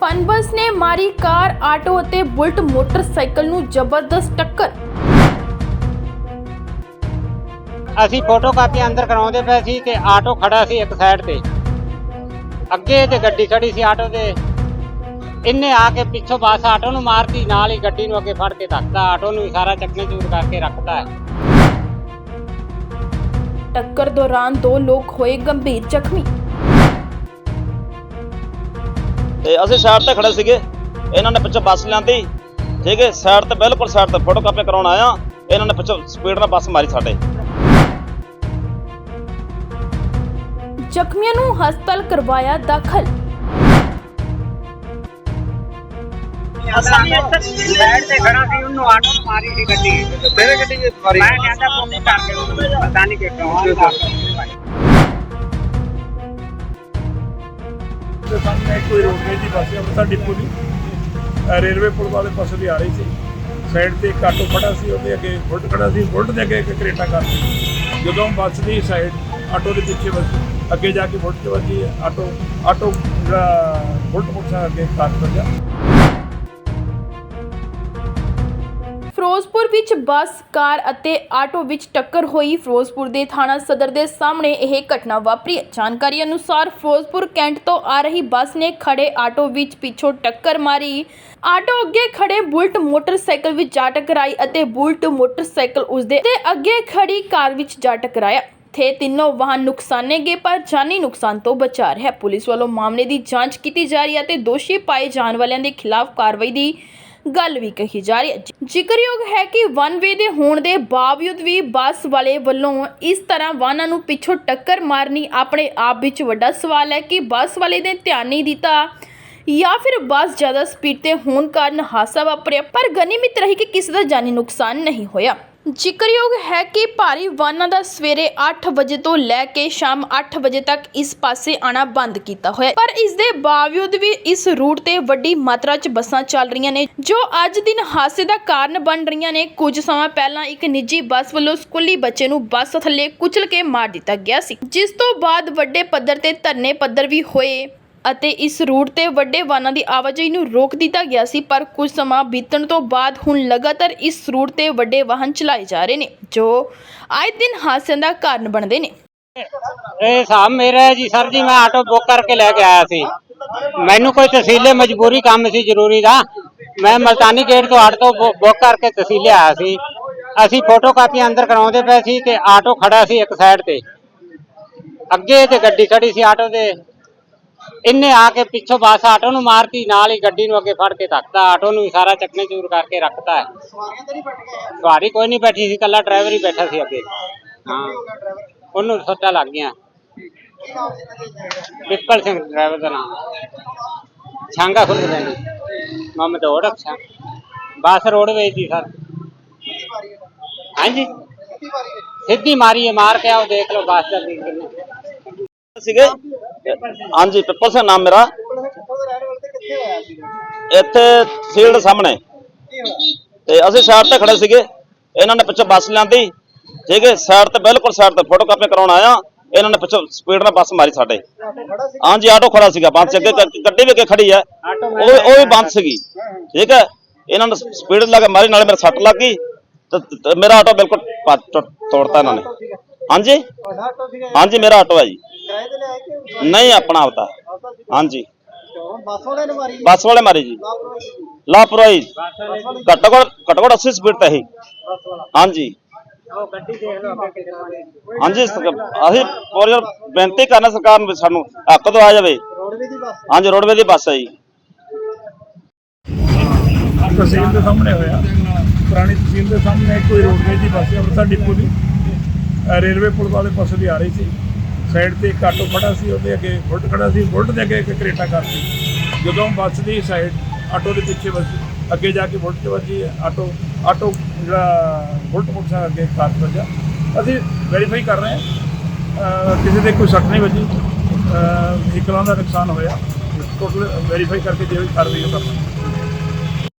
ਪਨਬਸ ਨੇ ਮਾਰੀ car auto ਅਤੇ ਬੁਲਟ ਮੋਟਰਸਾਈਕਲ ਨੂੰ ਜ਼ਬਰਦਸਤ ਟੱਕਰ। ਅਸੀਂ ਫੋਟੋ ਕਾਪੀ ਅੰਦਰ ਕਰਾਉਂਦੇ ਪਏ ਸੀ ਤੇ ਆਟੋ ਖੜਾ ਸੀ ਇੱਕ ਸਾਈਡ ਤੇ। ਅੱਗੇ ਤੇ ਗੱਡੀ ਖੜੀ ਸੀ ਆਟੋ ਦੇ ਇਹਨੇ ਆ ਕੇ ਪਿੱਛੋਂ ਬੱਸ ਆਟੋ ਨੂੰ ਮਾਰਤੀ ਨਾਲ ਹੀ ਗੱਡੀ ਨੂੰ ਅੱਗੇ ਫੜ ਕੇ ਧੱਕਦਾ ਆਟੋ ਨੂੰ ਸਾਰਾ ਚੱਕਣੇ ਚੂਰ ਕਰਕੇ ਰੱਖਦਾ ਟੱਕਰ ਦੌਰਾਨ ਦੋ ਲੋਕ ਹੋਏ ਗੰਭੀਰ ਜ਼ਖਮੀ। ਤੇ ਅਸੀਂ ਸਾਈਡ ਤੇ ਖੜੇ ਸੀਗੇ। ਇਹਨਾਂ ਨੇ ਪਿੱਛੋਂ ਬੱਸ ਲਿਆਂਦੀ। ਠੀਕ ਹੈ ਸਾਈਡ ਤੇ ਬਿਲਕੁਲ ਸਾਈਡ ਤੇ ਫੋਟੋ ਕਾਪੀ ਕਰਾਉਣ ਆਇਆ। ਇਹਨਾਂ ਨੇ ਪਿੱਛੋਂ ਸਪੀਡ ਨਾਲ ਬੱਸ ਮਾਰੀ ਸਾਡੇ। ਜ਼ਖਮੀਆਂ ਨੂੰ ਹਸਪਤਾਲ ਕਰਵਾਇਆ ਦਾਖਲ। ਸਾਈਡ ਤੇ ਖੜਾ ਸੀ ਉਹਨੂੰ ਆਟੋ ਨੂੰ ਮਾਰੀ ਸੀ ਗੱਡੀ। ਤੇਰੇ ਗੱਡੀ ਵਿੱਚ ਮਾਰੀ ਮੈਂ ਕਹਿੰਦਾ ਫੋਨ ਕਰਕੇ ਪਤਾ ਨਹੀਂ ਕਿਉਂ ਦੇ ਸਾਹਮਣੇ ਕੋਈ ਰੋਡਵੇਜ ਦੀ ਬੱਸ ਅੰਮ੍ਰਿਤਸਰ ਡਿਪੂ ਦੀ। ਰੇਲਵੇ ਪੁਲ ਵਾਲੇ ਪਾਸੇ ਦੀ ਆ ਰਹੀ ਸੀ। ਸਾਈਡ ਤੇ ਇੱਕ ਆਟੋ ਖੜਾ ਸੀ, ਉਹਦੇ ਅੱਗੇ ਬੁਲਟ ਖੜਾ ਸੀ, ਬੁਲਟ ਦੇ ਅੱਗੇ ਇੱਕ ਕਰੇਟਾ ਕਰ ਸੀ। ਜਦੋਂ ਬੱਸ ਦੀ ਸਾਈਡ ਆਟੋ ਦੇ ਪਿੱਛੇ ਵੱਜੀ, ਅੱਗੇ ਜਾ ਕੇ ਬੁਲਟ 'ਚ ਵੱਜੀ, ਆਟੋ ਆਟੋ ਜਿਹੜਾ ਬੁਲਟ ਮੋਟਰਸਾਈਕਲ ਅੱਗੇ ਕਾਰ ਵੱਜਾ। ਫਿਰੋਜ਼ਪੁਰ ਵਿੱਚ ਬੱਸ, ਕਾਰ ਅਤੇ ਆਟੋ ਵਿੱਚ ਟੱਕਰ ਹੋਈ। ਫਿਰੋਜ਼ਪੁਰ ਦੇ ਥਾਣਾ ਸਦਰ ਦੇ ਸਾਹਮਣੇ ਇਹ ਘਟਨਾ ਵਾਪਰੀ। ਹੈ ਜਾਣਕਾਰੀ ਅਨੁਸਾਰ ਫਿਰੋਜ਼ਪੁਰ ਕੈਂਟ ਤੋਂ ਆ ਰਹੀ ਬੱਸ ਨੇ ਖੜੇ ਆਟੋ ਵਿੱਚ ਪਿੱਛੋਂ ਟੱਕਰ ਮਾਰੀ। ਆਟੋ ਅੱਗੇ ਖੜੇ ਬੁਲਟ ਮੋਟਰਸਾਈਕਲ ਵਿੱਚ ਜਾ ਟਕਰਾਈ ਅਤੇ ਬੁਲਟ ਮੋਟਰਸਾਈਕਲ ਉਸਦੇ ਤੇ ਅੱਗੇ ਖੜੀ ਕਾਰ ਵਿੱਚ ਜਾ ਟਕਰਾਇਆ। ਥੇ ਤਿੰਨੋਂ ਵਾਹਨ ਨੁਕਸਾਨੇ ਗਏ, ਪਰ ਜਾਨੀ ਨੁਕਸਾਨ ਤੋਂ ਬਚਾ ਰਿਹਾ। ਪੁਲਿਸ ਵੱਲੋਂ ਮਾਮਲੇ ਦੀ ਜਾਂਚ ਕੀਤੀ ਜਾ ਰਹੀ ਹੈ ਤੇ ਦੋਸ਼ੀ ਪਾਏ ਜਾਣ ਵਾਲਿਆਂ ਦੇ ਖਿਲਾਫ ਕਾਰਵਾਈ ਦੀ ਗੱਲ ਵੀ ਕਹੀ ਜਾ ਰਹੀ ਹੈ। ਜ਼ਿਕਰਯੋਗ ਹੈ ਕਿ ਵਨ ਵੇ ਦੇ ਹੋਣ ਦੇ ਬਾਵਜੂਦ ਵੀ ਬੱਸ ਵਾਲੇ ਵੱਲੋਂ ਇਸ ਤਰ੍ਹਾਂ ਵਾਹਨਾਂ ਨੂੰ ਪਿੱਛੋਂ ਟੱਕਰ ਮਾਰਨੀ ਆਪਣੇ ਆਪ ਵਿੱਚ ਵੱਡਾ ਸਵਾਲ ਹੈ ਕਿ ਬੱਸ ਵਾਲੇ ਨੇ ਧਿਆਨ ਨਹੀਂ ਦਿੱਤਾ ਜਾਂ ਫਿਰ ਬੱਸ ਜ਼ਿਆਦਾ ਸਪੀਡ ਤੇ ਹੋਣ ਕਾਰਨ ਹਾਦਸਾ ਵਾਪਰਿਆ। ਪਰ ਗਨੀਮਤ ਰਹੀ ਕਿ ਕਿਸੇ ਦਾ ਜਾਨੀ ਨੁਕਸਾਨ ਨਹੀਂ ਹੋਇਆ। ਜ਼ਿਕਰਯੋਗ ਹੈ ਕਿ ਭਾਰੀ ਵਾਹਨਾਂ ਦਾ ਸਵੇਰੇ 8 ਵਜੇ ਤੋਂ ਲੈ ਕੇ ਸ਼ਾਮ 8 ਵਜੇ ਤੱਕ ਇਸ ਪਾਸੇ ਆਣਾ ਬੰਦ ਕੀਤਾ ਹੋਇਆ ਹੈ। ਪਰ ਇਸ ਦੇ ਬਾਵਜੂਦ ਵੀ ਇਸ ਰੂਟ ਤੇ ਵੱਡੀ ਮਾਤਰਾ 'ਚ ਬੱਸਾਂ ਚੱਲ ਰਹੀਆਂ ਨੇ, ਜੋ ਅੱਜ ਦਿਨ ਹਾਦਸੇ ਦਾ ਕਾਰਨ ਬਣ ਰਹੀਆਂ ਨੇ, ਕੁਝ ਸਮਾਂ ਪਹਿਲਾਂ ਇੱਕ ਨਿੱਜੀ ਬੱਸ ਵੱਲੋਂ ਸਕੂਲੀ ਬੱਚੇ ਨੂੰ ਬੱਸ ਥੱਲੇ ਕੁਚਲ ਕੇ ਮਾਰ ਦਿੱਤਾ ਗਿਆ ਸੀ ਜਿਸ ਤੋਂ ਬਾਅਦ ਵੱਡੇ ਪੱਧਰ ਤੇ ਧਰਨੇ ਪੱਧਰ ਵੀ ਹੋਏ ਅਤੇ ਇਸ ਰੂਟ ਤੇ ਵੱਡੇ ਵਾਹਨਾਂ ਦੀ ਆਵਾਜਾਈ ਨੂੰ ਰੋਕ ਦਿੱਤਾ ਗਿਆ ਸੀ, ਪਰ ਕੁਝ ਸਮਾਂ ਬੀਤਣ ਤੋਂ ਬਾਅਦ ਹੁਣ ਲਗਾਤਾਰ ਇਸ ਰੂਟ ਤੇ ਵੱਡੇ ਵਾਹਨ ਚਲਾਏ ਜਾ ਰਹੇ ਨੇ, ਜੋ ਆਏ ਦਿਨ ਹਾਦਸਿਆਂ ਦਾ ਕਾਰਨ ਬਣਦੇ ਨੇ। ਇਹ ਹਿਸਾਬ ਮੇਰਾ ਹੈ ਜੀ ਸਰ ਜੀ, ਮੈਂ ਆਟੋ ਬੁੱਕ ਕਰਕੇ ਲੈ ਕੇ ਆਇਆ ਸੀ। ਮੈਨੂੰ ਕੋਈ ਤਹਿਸੀਲੇ ਮਜਬੂਰੀ ਕੰਮ ਸੀ ਜ਼ਰੂਰੀ ਦਾ। ਮੈਂ ਮਲਤਾਨੀ ਗੇਟ ਤੋਂ ਆਟੋ ਬੁੱਕ ਕਰਕੇ ਤਹਿਸੀਲੇ ਆਇਆ ਸੀ। ਅਸੀਂ ਫੋਟੋ ਕਾਪੀ ਅੰਦਰ ਕਰਾਉਂਦੇ ਪਏ ਸੀ ਤੇ ਆਟੋ ਖੜਾ ਸੀ ਇੱਕ ਸਾਈਡ ਤੇ। ਅੱਗੇ ਤੇ ਗੱਡੀ ਖੜੀ ਸੀ ਆਟੋ ਦੇ। ਇਹਨੇ ਆ ਕੇ ਪਿੱਛੋਂ ਬੱਸ ਆਟੋ ਨੂੰ ਮਾਰਤੀ ਨਾਲ ਹੀ ਗੱਡੀ ਨੂੰ ਅੱਗੇ ਫੜ ਕੇ ਧੱਕਦਾ ਆਟੋ ਨੂੰ ਵੀ ਸਾਰਾ ਚੱਕਣੇ ਚੂਰ ਕਰਕੇ ਰੱਖਦਾ ਹੈ ਸਵਾਰੀ ਕੋਈ ਨਹੀਂ ਬੈਠੀ ਸੀ ਕੱਲਾ ਡਰਾਈਵਰ ਹੀ ਬੈਠਾ ਸੀ ਅੱਗੇ। ਹਾਂ। ਉਹਨੂੰ ਸੱਟਾਂ ਲੱਗ ਗਈਆਂ। ਵਿਪਲ ਸਿੰਘ ਡਰਾਈਵਰ ਦਾ ਨਾਮ। ਛਾਂਗਾ ਖੁੱਲ ਗਿਆ ਜੀ ਮੈਂ ਦੌੜ ਰੱਖਿਆ ਬੱਸ ਰੋਡਵੇਜ ਦੀ ਸਰ। ਹਾਂਜੀ। ਸਿੱਧੀ ਮਾਰੀ ਹੈ। ਮਾਰ ਕੇ ਆਓ ਦੇਖ ਲਓ ਬੱਸ ਦਾ ਵੀ ਕਿੰਨੇ। ਸੀਗੇ? ਹਾਂਜੀ, ਪਿੱਪਲ ਸਿੰਘ ਨਾਮ ਮੇਰਾ। ਇੱਥੇ ਫੀਲਡ ਸਾਹਮਣੇ। ਤੇ ਅਸੀਂ ਸਾਈਡ ਤੇ ਖੜੇ ਸੀਗੇ। ਇਹਨਾਂ ਨੇ ਪਿੱਛੋਂ ਬੱਸ ਲਿਆਂਦੀ। ਠੀਕ ਹੈ ਸਾਈਡ ਤੇ ਬਿਲਕੁਲ ਸਾਈਡ ਤੇ ਫੋਟੋ ਕਾਪੀ ਕਰਾਉਣ ਆਇਆ। ਇਹਨਾਂ ਨੇ ਪਿੱਛੋਂ ਸਪੀਡ ਨਾਲ ਬੱਸ ਮਾਰੀ ਸਾਡੇ। ਹਾਂਜੀ, ਆਟੋ ਖੜਾ ਸੀਗਾ ਬੰਦ ਅੱਗੇ ਗ- ਗੱਡੀ ਵੀ ਅੱਗੇ ਖੜੀ ਹੈ। ਉਹ ਵੀ- ਉਹ ਵੀ ਬੰਦ ਸੀਗੀ। ਠੀਕ ਹੈ, ਇਹਨਾਂ ਨੇ ਸਪੀਡ ਲਾ ਕੇ ਮਾਰੀ, ਨਾਲੇ ਮੇਰੇ ਸੱਟ ਲੱਗ ਗਈ। ਤੇ- ਮੇਰਾ ਆਟੋ ਬਿਲਕੁਲ ਤੋੜਤਾ ਇਹਨਾਂ ਨੇ। ਹਾਂਜੀ? ਹਾਂਜੀ, ਮੇਰਾ ਆਟੋ ਹੈ ਜੀ। ਨਹੀਂ, ਆਪਣਾ ਆਵਤਾ ਹਾਂਜੀ। ਬੱਸ ਵਾਲੇ ਮਾਰੀ ਜੀ। ਲਾਪਰਵਾਹੀ। ਘੱਟੋ ਘੱਟ ਘੱਟੋ ਘੱਟ 80 ਸਪੀਡ ਤੇ ਹੀ ਹਾਂਜੀ। ਹਾਂਜੀ, ਸਰ- ਅਸੀਂ ਪੂਰੀ ਬੇਨਤੀ ਕਰਨਾ ਸਰਕਾਰ ਨੂੰ ਵੀ ਸਾਨੂੰ ਹੱਕ ਤੋਂ ਆ ਜਾਵੇ। ਹਾਂਜੀ, ਰੋਡਵੇ ਦੀ ਬੱਸ ਹੈ ਜੀ। ਤਹਿਸੀਲ ਦੇ ਸਾਹਮਣੇ ਹੋਇਆ। ਪੁਰਾਣੀ ਤਹਿਸੀਲ ਦੇ ਸਾਹਮਣੇ ਕੋਈ ਰੋਡਵੇਜ ਦੀ ਬੱਸ ਅੰਮ੍ਰਿਤਸਰ ਡਿਪੂ ਦੀ। ਅਹ ਰੇਲਵੇ ਪੁਲ ਵਾਲੇ ਪਾਸੇ ਦੀ ਆ ਰਹੀ ਸੀ। ਸਾਈਡ ਤੇ ਇੱਕ ਆਟੋ ਖੜਾ ਸੀ, ਉਹਦੇ ਅੱਗੇ ਬੁਲਟ ਖੜਾ ਸੀ ਬੁਲਟ ਦੇ ਅੱਗੇ ਇੱਕ ਕਰੇਟਾ ਕਾਰ ਸੀ। ਜਦੋਂ ਬੱਸ ਦੀ ਸਾਈਡ ਆਟੋ ਦੇ ਪਿੱਛੇ ਵੱਜੀ, ਅੱਗੇ ਜਾ ਕੇ ਬੁਲਟ 'ਚ ਵੱਜੀ, ਆਟੋ ਆਟੋ ਜਿਹੜਾ ਬੁਲਟ ਮੋਟਰਸਾਈਕਲ ਅੱਗੇ ਕਾਰ 'ਚ ਵੱਜਾ ਅਸੀਂ ਵੈਰੀਫਾਈ ਕਰ ਰਹੇ ਹਾਂ ਕਿਸੇ ਦੇ ਕੋਈ ਸੱਟ ਨਹੀਂ ਵੱਜੀ ਵਹੀਕਲਾਂ ਦਾ ਨੁਕਸਾਨ ਹੋਇਆ। ਟੋਟਲ ਵੈਰੀਫਾਈ ਕਰਕੇ ਜਿਹੜੀ ਕਾਰਵਾਈ ਉਹ ਕਰਾਂਗੇ